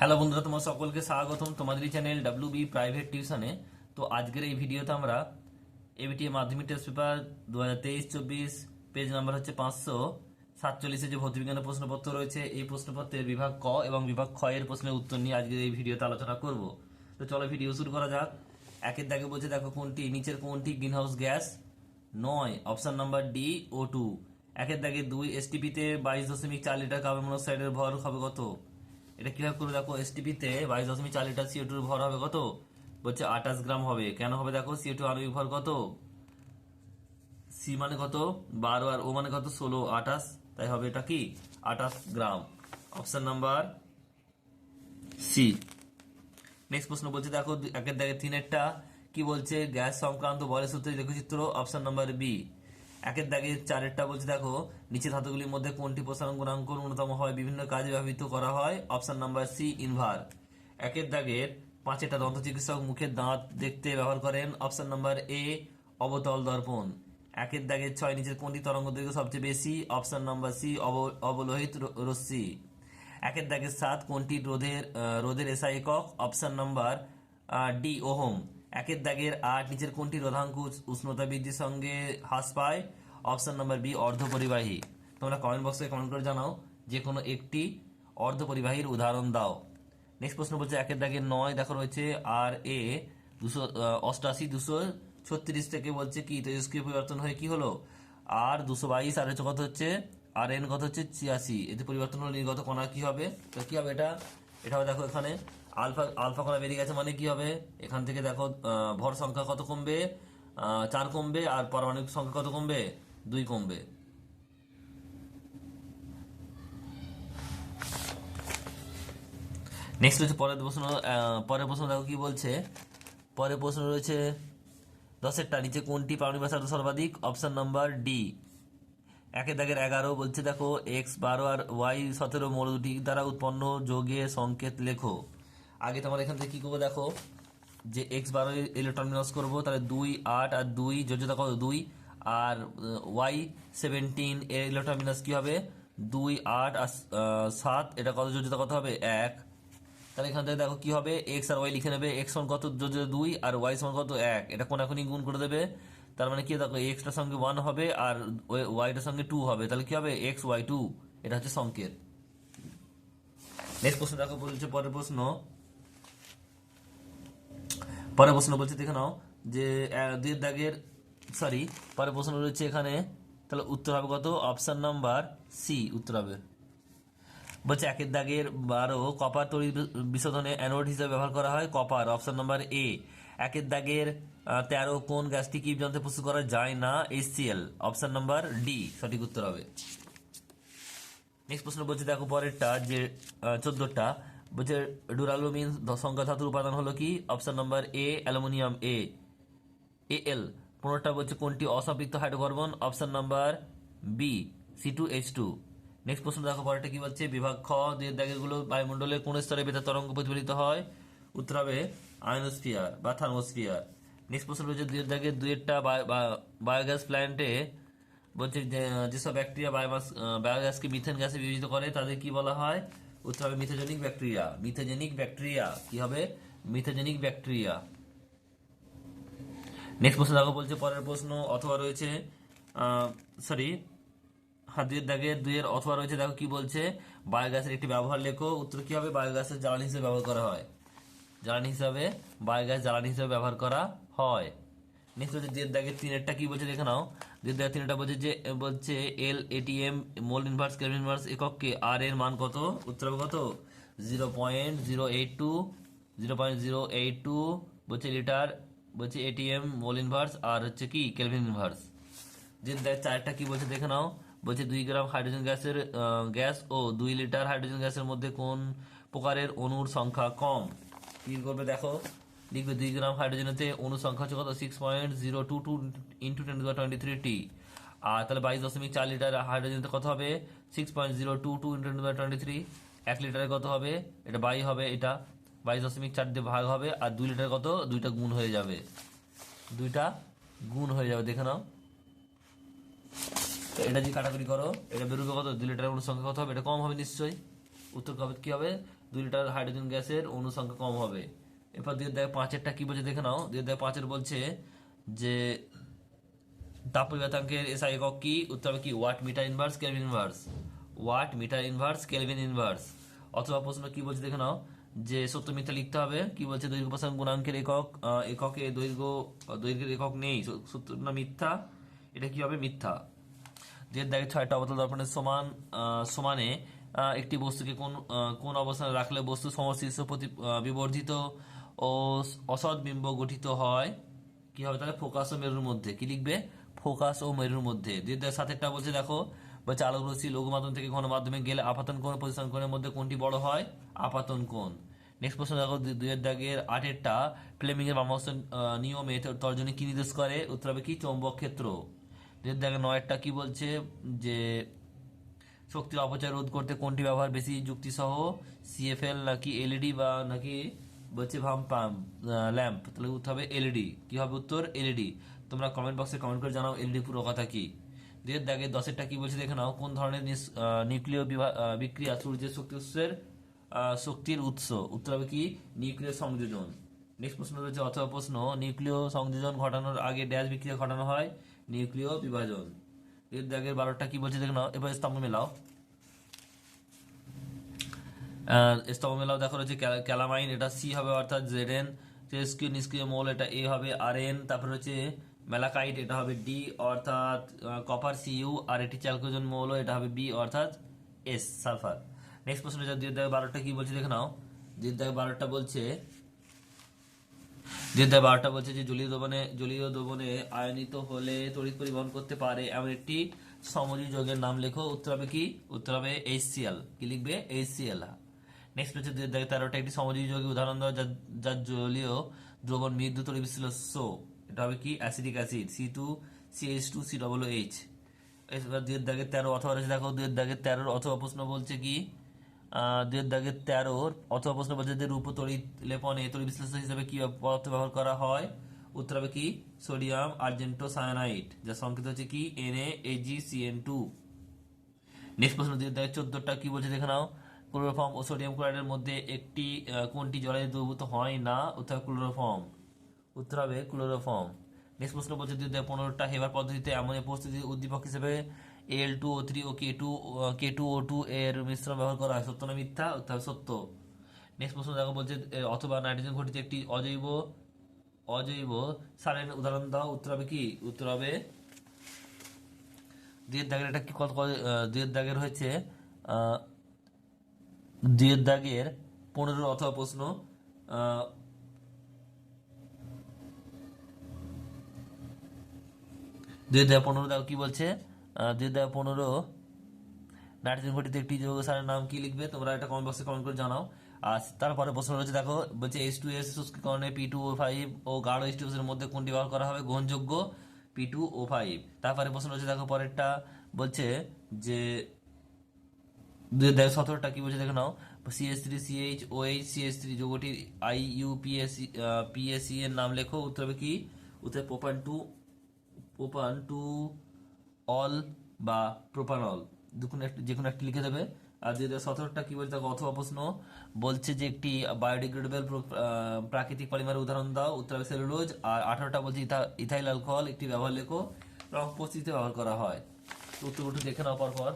Hello বন্ধুরা, তোমার সকলকে স্বাগতম তোমাদের চ্যানেল ডাব্লিউ বি প্রাইভেট টিউশনে তো আজকের এই ভিডিওতে আমরা এবিটিএ মাধ্যমিক টেস্ট পেপার দু হাজার তেইশ, চব্বিশ পেজ নাম্বার হচ্ছে পাঁচশো সাতচল্লিশে যে ভৌতবিজ্ঞানের প্রশ্নপত্র রয়েছে, এই প্রশ্নপত্রের বিভাগ ক এবং বিভাগ খ এর প্রশ্নের উত্তর নিয়ে আজকের এই ভিডিওতে আলোচনা করব। তো চলো ভিডিও শুরু করা যাক। একের দাগে বলছে, দেখো কোনটি? নিচের কোনটি? Greenhouse gas? নয়। Option number D O two একের দাগে দুই এসটিপিতে বাইশ দশমিক চার লিটার কার্বন মনোক্সাইডের ভর হবে কত? এটা কীভাবে করবে দেখো এসটিপিতে বাইশ দশমিক চার লিটার সিও টুর ভর হবে কত? বলছে আঠাশ গ্রাম হবে। কেন হবে দেখো? সিও টু আণবিক ভর কত? সি মানে কত? বারো আর ও মানে কত? ষোলো, আঠাশ। তাই হবে এটা কি? আঠাশ gram. Option number C next প্রশ্ন বলছে, দেখো, একের দাগে তিনেরটা। কি বলছে? গ্যাস সংক্রান্ত বলের সূত্রে লেখচিত্র অপশন নাম্বার বি একের দাগে চারেরটা বলছে, দেখো নিচে ধাতুগুলির মধ্যে কোনটি প্রসারণ গুণাঙ্ক ন্যূনতম হয়? বিভিন্ন কাজে ব্যবহৃত করা হয়। অপশন নাম্বার সি ইনভার একের দাগের পাঁচেরটা দন্ত চিকিৎসক মুখের দাঁত দেখতে ব্যবহার করেন। অপশন নাম্বার এ অবতল দর্পণ. একের দাগের ছয়, নিচের কোনটি তরঙ্গ দৈর্ঘ্য সবচেয়ে বেশি? অপশন নাম্বার সি অবলোহিত রশ্মি. একের দাগের সাত, কোনটি রোধের রোধের এসআই একক? Option number D ohm. একের দাগের আট নিচের কোনটি রোধাঙ্ক উস- উষ্ণতা বৃদ্ধির সঙ্গে হ্রাস পায়? অপশন নাম্বার বি, অর্ধপরিবাহী। তোমরা কমেন্ট বক্সে কমেন্ট করে জানাও যে কোনো একটি অর্ধপরিবাহীর উদাহরণ দাও। নেক্সট প্রশ্ন বলছে, একের দাগের নয় দেখো রয়েছে, আর এ দুশো অষ্টাশি, দুশো ছত্রিশ থেকে বলছে কি? তেজস্ক্রিয় পরিবর্তন হয়ে কি হলো? আর দুশো বাইশ, আর কত হচ্ছে? আর এন কত হচ্ছে? ছিয়াশি। এতে পরিবর্তন হলে নির্গত কণা কি হবে? তো কি হবে এটা? এটা দেখো এখানে। আলফা আলফা কণা বেরিয়ে গেছে মানে কি হবে? এখান থেকে দেখো ভর সংখ্যা কত কমবে? চার কমবে আর পারমাণবিক সংখ্যা কত কমবে? দুই কমবে। নেক্সট হচ্ছে পরের প্রশ্ন পরের প্রশ্ন দেখো কি বলছে? পরের প্রশ্ন রয়েছে দশেরটা নিচে কোনটি পারমাণবিক ব্যাসার্ধ সর্বাধিক? অপশন নাম্বার ডি একের দাগের এগারো বলছে দেখো এক্স বারো আর ওয়াই সতেরো মৌল দুটি দ্বারা উৎপন্ন যোগে সংকেত লেখো। আগে তোমার এখান থেকে কি করব দেখো? যে এক্স বারো ইলেকট্রন বিনাশ করব, তাহলে দুই, আট আর দুই যোজ্যতা কত দুই, আর ওয়াই সেভেন্টিন এর ইলেকট্রন বিনাশ কি হবে? দুই, আট আর সাত, এটা কত যোজ্যতা কত হবে? এক। তাহলে এখান থেকে দেখো কি হবে? এক্স আর ওয়াই লিখে নেবে এক্স সমান কত? যোজ্যতা দুই, আর ওয়াই সমান কত? এক। এটা কোন এখনই গুণ করে দেবে। তার মানে কি দেখো এক্সটার সঙ্গে ওয়ান হবে, আর ওয়াইটার সঙ্গে টু হবে। তাহলে কি হবে? এক্স ওয়াই টু এটা হচ্ছে সংকেত। নেক্সট প্রশ্ন দেখো বলছে, পরের প্রশ্ন। পরের প্রশ্ন বলছে, দেখে নাও, যে দুই দাগের সরি পরের প্রশ্ন রয়েছে এখানে, তাহলে উত্তর হবে কত? অপশন নাম্বার সি উত্তর হবে। বলছে, একের দাগের বারো, কপার তৈরি বিশোধনে অ্যানোড হিসেবে ব্যবহার করা হয় কপার অপশন নাম্বার এ একের দাগের তেরো, কোন গ্যাসটি কি যন্ত্রে প্রস্তুত করা যায় না? এইচসিএল অপশন নাম্বার ডি সঠিক উত্তর হবে। নেক্সট প্রশ্ন বলছে, দেখো পরেরটা, যে চোদ্দটা। বলছে ডুরালুমিন সংখ্যা ধাতুর উপাদান হলো কি? Option number A aluminium A A L পনেরোটা বলছে কোনটি? অসম্পৃক্ত hydrocarbon option number B C two H two next প্রশ্ন দেখো, পরেরটা কি বলছে? বিভাগ খ দুই দাগেরগুলো বায়ুমণ্ডলের কোন স্তরে বেতার তরঙ্গ প্রতিফলিত হয়? উত্তর হবে আয়নোস্ফিয়ার বা থার্মোস্ফিয়ার নেক্সট প্রশ্ন রয়েছে দুই দাগের দুইয়েরটা বায়োগ্যাস প্ল্যান্টে বলছে যেসব ব্যাকটেরিয়া বায়োমাস বায়োগ্যাসকে মিথেন গ্যাসে বিবেচিত করে, তাদের কি বলা হয়? উত্তর হবে মিথোজেনিক ব্যাকটেরিয়া। মিথেজেনিক ব্যাকটেরিয়া, কি হবে? মিথোজেনিক ব্যাকটেরিয়া। নেক্সট প্রশ্ন দেখো বলছে, পরের প্রশ্ন, অথবা রয়েছে সরি দুইয়ের দাগের দুইয়ের অথবা রয়েছে, দেখো কি বলছে, বায়োগ্যাসের একটি ব্যবহার লেখো, উত্তর কি হবে? বায়োগ্যাসের জ্বালানি হিসেবে ব্যবহার করা হয়। জ্বালানি হিসাবে, বায়োগ্যাস জ্বালানি হিসেবে ব্যবহার করা হয়। নেক্সট হচ্ছে দুইয়ের দাগের তিনেরটা কি বলছে দেখে নাও। দুইয়ের দাগের তিনেরটা বলছে যে বলছে L ATM mole inverse kelvin inverse এককে আর এর মান কত? উত্তর কত? Zero point zero eight two zero point zero eight two বলছে লিটার বলছে এটিএম মোল ইনভার্স আর হচ্ছে কি? কেলভিন ইনভার্স যে চারটা কি বলছে দেখে নাও। বলছে দুই গ্রাম হাইড্রোজেন গ্যাসের গ্যাস ও দুই লিটার হাইড্রোজেন গ্যাসের মধ্যে কোন প্রকারের অণুর সংখ্যা কম? কি করবে দেখো? লিখবে দুই গ্রাম হাইড্রোজেনেতে অণু সংখ্যা হচ্ছে কত six point zero two two into ten twenty three টি আর তাহলে বাইশ দশমিক চার লিটার হাইড্রোজেনতে কত হবে? Six point zero two two into twenty three এক লিটারে কত হবে? এটা বাই হবে, এটা বাইশ দশমিক চার দিয়ে ভাগ হবে, আর দুই লিটার কত? দুইটা গুণ হয়ে যাবে। দুইটা গুণ হয়ে যাবে, দেখে নাও। এটা যদি কাটাকুটি করো, এটা বেরোবে কত? দুই লিটারের অনুসংখ্যা কত হবে? এটা কম হবে নিশ্চয়ই। উত্তর কবে কি হবে? দুই লিটার হাইড্রোজেন গ্যাসের অনুসংখ্যা কম হবে। এরপর দুই দেখ পাঁচেরটা কি বলছে দেখে নাও। দুই দেখ পাঁচের বলছে যে তাপ পরিবর্তনকের এসআই একক কি? উত্তর হবে কি watt metre inverse kelvin inverse watt metre inverse kelvin inverse অথবা প্রশ্ন কি বলছে দেখে নাও, যে সত্য মিথ্যা লিখতে হবে। কি বলছে? দৈর্ঘ্য প্রসারণ গুণাঙ্কের একক এককে দৈর্ঘ্য, দৈর্ঘ্যের একক নেই। সত্য না মিথ্যা? এটা কি হবে? মিথ্যা। যে দেখে ছয়টা অবতল দর্পণের সমান সমানে একটি বস্তুকে কোন কোন অবস্থানে রাখলে বস্তু সমশীর্ষ প্রতি বিবর্ধিত ও অসৎ বিম্ব গঠিত হয়, কি হবে তাহলে? ফোকাস ও মেরুর মধ্যে। কি লিখবে? ফোকাস ও মেরুর মধ্যে। দেড় সাতেরটা বলছে, দেখো বলছে আলোক রশ্মি লঘু মাধ্যম থেকে ঘন মাধ্যমে গেলে আপাতন ও প্রতিসরণ কোণের মধ্যে কোনটি বড় হয়, আপাতন কোণ। নেক্সট প্রশ্ন, দেখো, দুই- দুইয়ের দাগের আটেরটা ফ্লেমিং এর বামাস্ত নিয়মে তর্জনী কি নির্দেশ করে? উত্তর হবে কি? চৌম্বক ক্ষেত্র। দুইয়ের দাগের নয়েরটা কি বলছে? যে শক্তির অপচয় রোধ করতে কোনটি ব্যবহার বেশি যুক্তিসহ সিএফএল নাকি এলইডি বা নাকি বলছে ভাম পাম্প ল্যাম্প, তাহলে উত্তর হবে এলইডি। কি হবে উত্তর? এলইডি। তোমরা কমেন্ট বক্সে কমেন্ট করে জানাও এলইডি পুরো কথা কি। দুয়ের দাগে দশেরটা কি বলছে দেখে নাও, কোন ধরনের নিউক্লিয় বিক্রিয়া সূর্যের শক্তি উৎসের শক্তির উৎস। উত্তর হবে কি? নিউক্লিয় সংযোজন। নেক্সট প্রশ্ন রয়েছে, অথবা প্রশ্ন, নিউক্লিয় সংযোজন ঘটানোর আগে ড্যাশ বিক্রিয়া ঘটানো হয় নিউক্লিয় বিভাজন। এর দাগের বারোটা কি বলছে দেখে নাও, এবার স্তম্ভ মেলাও। আহ, স্তম্ভ মেলাও দেখো রয়েছে ক্যালা- ক্যালামাইন এটা সি হবে অর্থাৎ জেড এন নিষ্ক্রিয় মৌল এটা এ হবে আর এন তারপরে হচ্ছে মেলাকাইট এটা হবে ডি অর্থাৎ কপার সিইউ আর এটি চ্যালকোজন মৌল এটা হবে বি অর্থাৎ এস সালফার নেক্সট প্রশ্ন হচ্ছে দুই বারোটা কি বলছে দেখে নাও। দুই বারোটা বলছে যে বারোটা বলছে যে জলীয় দ্রবণে জলীয় দ্রবণে আয়নিত হলে তড়িৎ পরিবহন করতে পারে এমন একটি সমযোজী যৌগের নাম লেখো উত্তর হবে কি? উত্তর হবে এইচসিএল কি লিখবে? এইচসিএল নেক্সট হচ্ছে তেরোটা একটি সমযোজী উদাহরণ দেওয়া যার জলীয় দ্রবণ মৃদু তড়িৎ বিশ্লেষ্য এটা হবে কি? Acidic acid C two C H two C double H এবার দুয়ের দাগে তেরো অথবা রয়েছে, দেখো দুয়ের দাগে তেরোর অথবা প্রশ্ন বলছে কি? দুয়ের দাগে তেরোর অথবা প্রশ্ন বলছে যে রূপ তড়িৎ লেপনে তড়িৎ বিশ্লেষণ হিসেবে কি পদার্থ ব্যবহার করা হয়? উত্তর হবে কি? সোডিয়াম আর্জেন্টো সায়ানাইট যার সংকেত হচ্ছে কি? N A G C N two next প্রশ্ন দুয়ের দাগে চোদ্দটা কি বলছে দেখে নাও। ক্লোরোফর্ম ও সোডিয়াম ক্লোরাইডের মধ্যে একটি কোনটি জলে দ্রবীভূত হয় না, উত্তর ক্লোরোফর্ম। উত্তর হবে ক্লোরোফর্ম। নেক্সট প্রশ্ন বলছে, দুই হাজার পনেরোটা হেবার পদ্ধতিতে অ্যামোনিয়া প্রস্তুতি উদ্দীপক হিসেবে এল টু ও থ্রি ও K two K two O two এর মিশ্রণ ব্যবহার করা হয়। সত্য না মিথ্যা? উত্তর সত্য। নেক্সট প্রশ্ন দেখো বলছে অথবা নাইট্রোজেন ঘটিত একটি অজৈব অজৈব সারের উদাহরণ দাও। উত্তর হবে কি? উত্তর হবে দুইয়ের দাগের এটা কি কত দুইয়ের দাগের হয়েছে আহ, দুইয়ের দাগের পনেরো অথবা প্রশ্ন দুই হাজার পনেরো দেখো কি বলছে? দুই হাজার পনেরো নাইট্রোজেন ঘটিত একটি যৌগ সারের নাম কি লিখবে? তোমরা এটা কমেন্ট বক্সে কমেন্ট করে জানাও। আর তারপরে প্রশ্ন রয়েছে দেখো বলছে এইচ টু এস শুষ্কীকরণে পি টু ও ফাইভ ও গাঢ় এইচ টু এর মধ্যে কোনটি ব্যবহার করা হবে? গ্রহণযোগ্য পি টু ও ফাইভ তারপরে প্রশ্ন রয়েছে দেখো পরেরটা বলছে যে হাজার সতেরোটা কি বলছে দেখে নাও। C S three C H O H C S three যৌগটির I U P S C P S C এর নাম লেখো। উত্তর হবে কি? উত্তর propane two propane two ol বা প্রোপানল দুকুন একটি যে কোনো একটি লিখে দেবে। আর দুই হাজার সতেরোটা কি বলছে দেখো, অথবা প্রশ্ন বলছে যে একটি বায়োডিগ্রেডেবল প্রাকৃতিক পলিমারের উদাহরণ দাও। উত্তর হবে সেলুলোজ আর আঠারোটা বলছে ইথা- ইথাইল অ্যালকোহল একটি ব্যবহার লেখো। রং প্রস্তুতিতে ব্যবহার করা হয়। তো উত্তর দেখে নাও পর